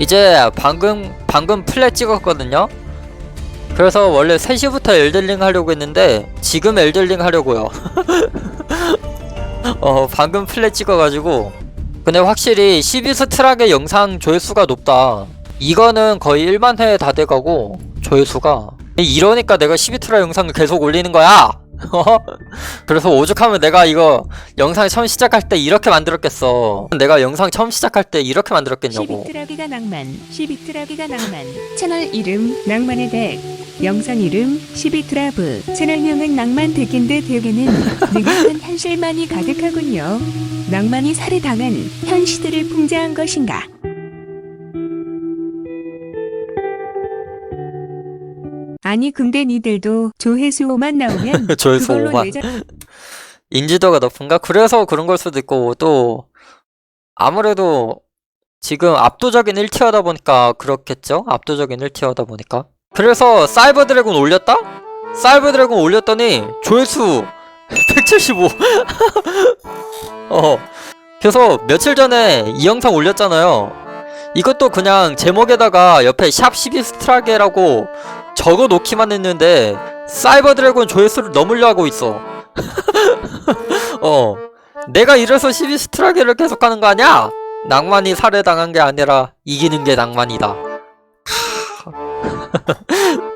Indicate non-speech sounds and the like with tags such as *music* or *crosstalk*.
이제 방금 방금 플랫 찍었거든요. 그래서 원래 3시부터 엘들링 하려고 했는데 지금 엘들링 하려고요. *laughs* 어 방금 플랫 찍어가지고 근데 확실히 12스 트락의 영상 조회수가 높다. 이거는 거의 1만 회 다 돼가고 조회수가 이러니까 내가 12트라 영상을 계속 올리는 거야. 어? *laughs* 그래서 오죽하면 내가 이거 영상 처음 시작할 때 이렇게 만들었겠어. 내가 영상 처음 시작할 때 이렇게 만들었겠냐고. 12트라기가 낭만, 12트라기가 낭만. 채널 이름 낭만의 덱. 영상 이름 12트라브. 채널명은 낭만 덱인데 덱에는 능력한 현실만이 가득하군요. 낭만이 살해당한 현 시대를 풍자한 것인가? 아니 근데 니들도 조회수 5만 나오면 *laughs* 조회수 그걸로 5만. 내자. *laughs* 인지도가 높은가? 그래서 그런 걸 수도 있고 또 아무래도 지금 압도적인 1티어다 보니까 그렇겠죠? 압도적인 1티어다 보니까 그래서 사이버 드래곤 올렸다? 사이버 드래곤 올렸더니 조회수 *laughs* 175 어. 그래서 며칠 전에 이 영상 올렸잖아요 이것도 그냥 제목에다가 옆에 샵 12스트라게라고 적어 놓기만 했는데 사이버 드래곤 조회수를 넘으려 하고 있어 *laughs* 어. 내가 이래서 12스트라게를 계속 하는 거 아니야? 낭만이 살해당한 게 아니라 이기는 게 낭만이다. *laughs*